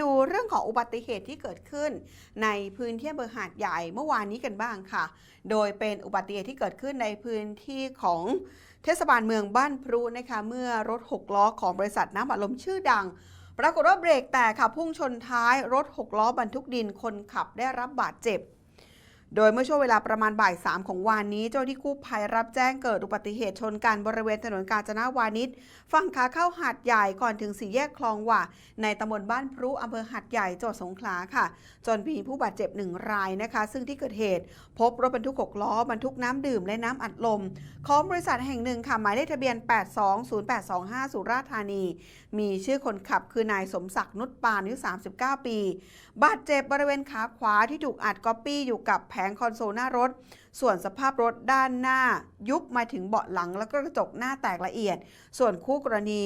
ดูเรื่องของอุบัติเหตุที่เกิดขึ้น ในพื้นที่อำเภอหาดใหญ่เมื่อวานนี้กันบ้างค่ะ โดยเป็นอุบัติเหตุที่เกิดขึ้นในพื้นที่ของเทศบาลเมืองบ้านพรุนะคะ เมื่อรถ6ล้อของบริษัทน้ำอัดลมชื่อดัง ปรากฏว่าเบรกแตกค่ะพุ่งชนท้ายรถ6ล้อบรรทุกดินคนขับได้รับบาดเจ็บ โดยเมื่อช่วงเวลาประมาณบ่าย3ของวานนี้ เจ้าที่กู้ภัยรับแจ้งเกิดอุบัติเหตุชนกันบริเวณถนนกาญจนาวานิชฝั่งขาเข้าหาดใหญ่ก่อนถึงสี่แยกคลองหว่า ในตำบลบ้านพรุอำเภอหาดใหญ่จังหวัดสงขลาค่ะ จนมีผู้บาดเจ็บหนึ่งรายนะคะ ซึ่งที่เกิดเหตุ พบรถบรรทุกหกล้อบรรทุกน้ำดื่มและน้ำอัดลมของบริษัทแห่งหนึ่งค่ะหมายเลขทะเบียน 820825 สุราษฎร์ธานี มีชื่อคนขับคือนายสมศักดิ์นุชปานอายุ 39 ปี บาดเจ็บบริเวณขาขวาที่ถูกอัดก๊อปปี้อยู่กับแงคอนโซลหน้ารถ ส่วนสภาพรถด้านหน้ายุบมาถึงเบาะหลัง แล้วก็กระจกหน้าแตกละเอียด ส่วนคู่กรณี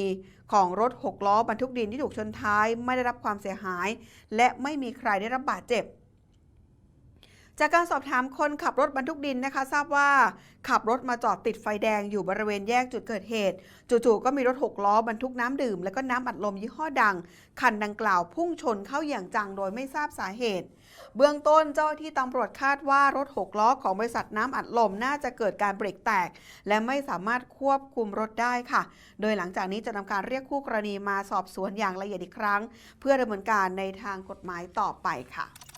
ของรถ 6 ล้อบรรทุกดินที่ถูกชนท้าย ไม่ได้รับความเสียหาย และไม่มีใครได้รับบาดเจ็บ จากการสอบถามคนขับรถบรรทุกดินนะคะ ทราบว่าขับรถมาจอดติดไฟแดงอยู่บริเวณแยกจุดเกิดเหตุ จู่ๆก็มีรถ6ล้อบรรทุกน้ำดื่ม และก็น้ำอัดลมยี่ห้อดัง คันดังกล่าวพุ่งชนเข้าอย่างจังโดยไม่ทราบสาเหตุ เบื้องต้นเจ้าที่ตำรวจคาดว่ารถ6ล้อของบริษัทน้ำอัดลมน่าจะเกิดการเบรกแตก และไม่สามารถควบคุมรถได้ค่ะ โดยหลังจากนี้จะนำการเรียกคู่กรณีมาสอบสวนอย่างละเอียดอีกครั้ง เพื่อดำเนินการในทางกฎหมายต่อไปค่ะ